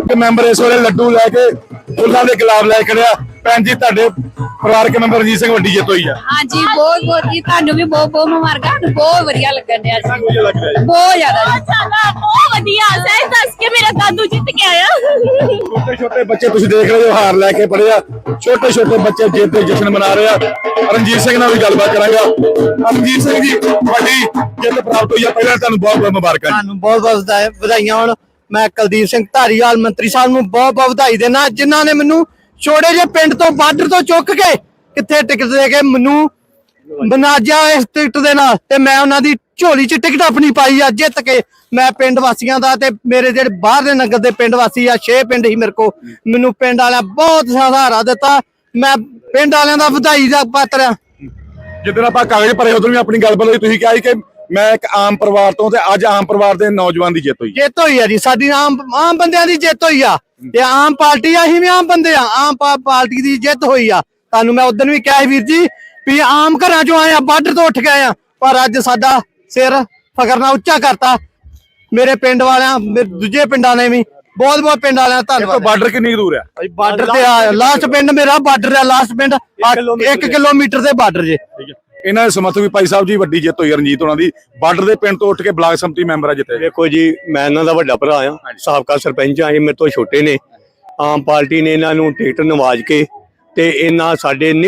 ਕਿ ਮੈਂਬਰ ਇਸ ਵੇਲੇ ਲੱਡੂ ਲੈ ਕੇ ਫੁੱਲਾਂ ਦੇ ਗੁਲਾਬ ਲੈ ਕੇ ਖੜਿਆ। ਭੈਣ ਜੀ, ਤੁਹਾਡੇ ਪਰਿਵਾਰਕ ਮੈਂਬਰ ਰਣਜੀਤ ਸਿੰਘ ਵੱਡੀ ਜਿੱਤ ਹੋਈ ਆ।
ਹਾਂਜੀ ਬਹੁਤ ਬਹੁਤ ਜੀ। ਤੁਹਾਨੂੰ ਵੀ ਬਹੁਤ ਬਹੁਤ ਮੁਬਾਰਕਾਂ। ਬਹੁਤ ਵਧੀਆ ਲੱਗਣ ਡਿਆ ਜੀ
ਵਧੀਆ ਲੱਗ ਰਿਹਾ ਜੀ।
ਬਹੁਤ ਜ਼ਿਆਦਾ ਜੀ।
ਬਹੁਤ ਵਧੀਆ। ਸਹਿਜ ਦੱਸ ਕੇ ਮੇਰਾ ਦਾਦੂ ਜਿੱਤ ਕੇ ਆਇਆ।
ਛੋਟੇ ਛੋਟੇ ਬੱਚੇ ਤੁਸੀਂ ਦੇਖ ਰਹੇ ਹੋ ਹਾਰ ਲੈ ਕੇ ਪੜੇ ਆ ਛੋਟੇ ਛੋਟੇ ਬੱਚੇ ਜਿੱਤ ਦੇ ਜਸ਼ਨ ਮਨਾ ਰਹੇ ਆ। ਰਣਜੀਤ ਸਿੰਘ ਨਾਲ ਵੀ ਗੱਲਬਾਤ ਕਰਾਂਗਾ। ਰਣਜੀਤ ਸਿੰਘ ਜੀ ਤੁਹਾਡੀ ਜਿੱਤ ਪ੍ਰਾਪਤ ਹੋਈ ਆ। ਪਹਿਲਾਂ ਤੁਹਾਨੂੰ ਬਹੁਤ ਬਹੁਤ ਮੁਬਾਰਕਾਂ ਜੀ।
ਤੁਹਾਨੂੰ ਬਹੁਤ ਬਹੁਤ ਵਧਾਈ- ਵਧਾਈਆਂ ਹੋਣ। ਮੈਂ ਕੁਲਦੀਪ ਸਿੰਘ ਧਾਰੀਵਾਲ ਮੰਤਰੀ ਸਾਹਿਬ ਨੂੰ ਬਹੁਤ ਬਹੁਤ ਵਧਾਈ ਦੇਣਾ। ਜਿਨ੍ਹਾਂ ਨੇ ਮੈਨੂੰ ਛੋੜੇ ਜਿਹੇ ਪਿੰਡ ਤੋਂ ਬਾਰਡਰ ਤੋਂ ਚੁੱਕ ਕੇ ਕਿੱਥੇ ਟਿਕਟ ਦੇ ਕੇ ਮੈਨੂੰ ਬਨਾਜਿਆ ਇਸ ਟਿਕਟ ਦੇ ਨਾਲ ਤੇ ਮੈਂ ਉਹਨਾਂ ਦੀ ਝੋਲੀ 'ਚ ਟਿਕਟ ਆਪਣੀ ਪਾਈ ਆ ਜਿੱਤ ਕੇ ਮੈਂ ਪਿੰਡ ਵਾਸੀਆਂ ਦਾ ਤੇ ਮੇਰੇ ਜਿਹੜੇ ਬਾਹਰ ਦੇ ਨਗਰ ਦੇ ਪਿੰਡ ਵਾਸੀ ਆ ਛੇ ਪਿੰਡ ਹੀ ਮੇਰੇ ਕੋ ਮੈਨੂੰ ਪਿੰਡ ਵਾਲਿਆਂ ਬਹੁਤ ਸਹਾਰਾ ਦਿੱਤਾ ਮੈਂ ਪਿੰਡ ਵਾਲਿਆਂ ਦਾ ਵਧਾਈ ਦਾ ਪਾਤਰ ਆ।
ਜਿੱਦਣ ਆਪਾਂ ਕਾਗਜ਼ ਭਰੇ ਉਦੋਂ ਵੀ ਆਪਣੀ ਗੱਲਬਾਤ ਹੋਈ ਤੁਸੀਂ ਕਿਹਾ ਸੀ ਕਿ ਮੈਂ ਇੱਕ ਆਮ ਪਰਿਵਾਰ ਤੋਂ ਤੇ ਅੱਜ ਆਮ ਪਰਿਵਾਰ ਦੇ ਨੌਜਵਾਨ ਦੀ ਜਿੱਤ ਹੋਈ।
ਜਿੱਤ ਹੋਈ ਆ ਜੀ ਸਾਡੀ ਆਮ ਆਮ ਬੰਦਿਆਂ ਦੀ ਜਿੱਤ ਹੋਈ ਆ। ਤੇ ਆਮ ਪਾਰਟੀ ਆ, ਅਸੀਂ ਵੀ ਆਮ ਬੰਦੇ ਆ। ਆਮ ਪਾਰਟੀ ਦੀ ਜਿੱਤ ਹੋਈ ਆ। ਤੁਹਾਨੂੰ ਮੈਂ ਉਦੋਂ ਵੀ ਕਿਹਾ ਸੀ ਵੀਰ ਜੀ ਵੀ ਆਮ ਘਰਾਂ ਚੋਂ ਆਏ ਆ ਬਾਰਡਰ ਤੋਂ ਉੱਠ ਕੇ ਆਏ ਆ। ਪਰ ਅੱਜ ਸਾਡਾ ਸਿਰ ਫਖਰ ਨਾਲ ਉੱਚਾ ਕਰਤਾ। ਮੇਰੇ ਪਿੰਡ ਵਾਲਿਆਂ ਮੇਰੇ ਦੂਜੇ ਪਿੰਡਾਂ ਨੇ ਵੀ ਬਹੁਤ ਬਹੁਤ ਪਿੰਡ ਵਾਲਿਆਂ ਧੰਨਵਾਦ।
ਬਾਰਡਰ ਕਿੰਨੀ ਕੁ ਦੂਰ ਆ?
ਬਾਰਡਰ ਤੇ ਆ ਲਾਸਟ ਪਿੰਡ ਮੇਰਾ ਬਾਰਡਰ ਆ ਲਾਸਟ ਪਿੰਡ। 1 ਕਿਲੋਮੀਟਰ ਦੇ ਬਾਰਡਰ ਜੇ।
ਇਹਨਾਂ ਦੇ ਸਮਰਥਕ ਵੀ ਭਾਈ ਸਾਹਿਬ ਜੀ ਵੱਡੀ ਜਿੱਤ ਹੋਈ ਰਣਜੀਤ ਉਹਨਾਂ ਦੀ। ਬਾਰਡਰ ਦੇ ਪਿੰਡ ਤੋਂ ਉੱਠ ਕੇ ਬਲਾਕ ਸੰਮਤੀ ਮੈਂਬਰ ਆ ਜਿੱਤੇ।
ਵੇਖੋ ਜੀ ਮੈਂ ਇਹਨਾਂ ਦਾ ਵੱਡਾ ਭਰਾ ਆ ਸਾਬਕਾ ਸਰਪੰਚ ਆ ਇਹ ਮੇਰੇ ਤੋਂ ਛੋਟੇ ਨੇ। ਆਮ ਪਾਰਟੀ ਨੇ ਇਹਨਾਂ ਨੂੰ ਟਿਕਟ ਨਵਾਜ ਕੇ ਤੇ ਇਹਨਾਂ ਸਾਡੇ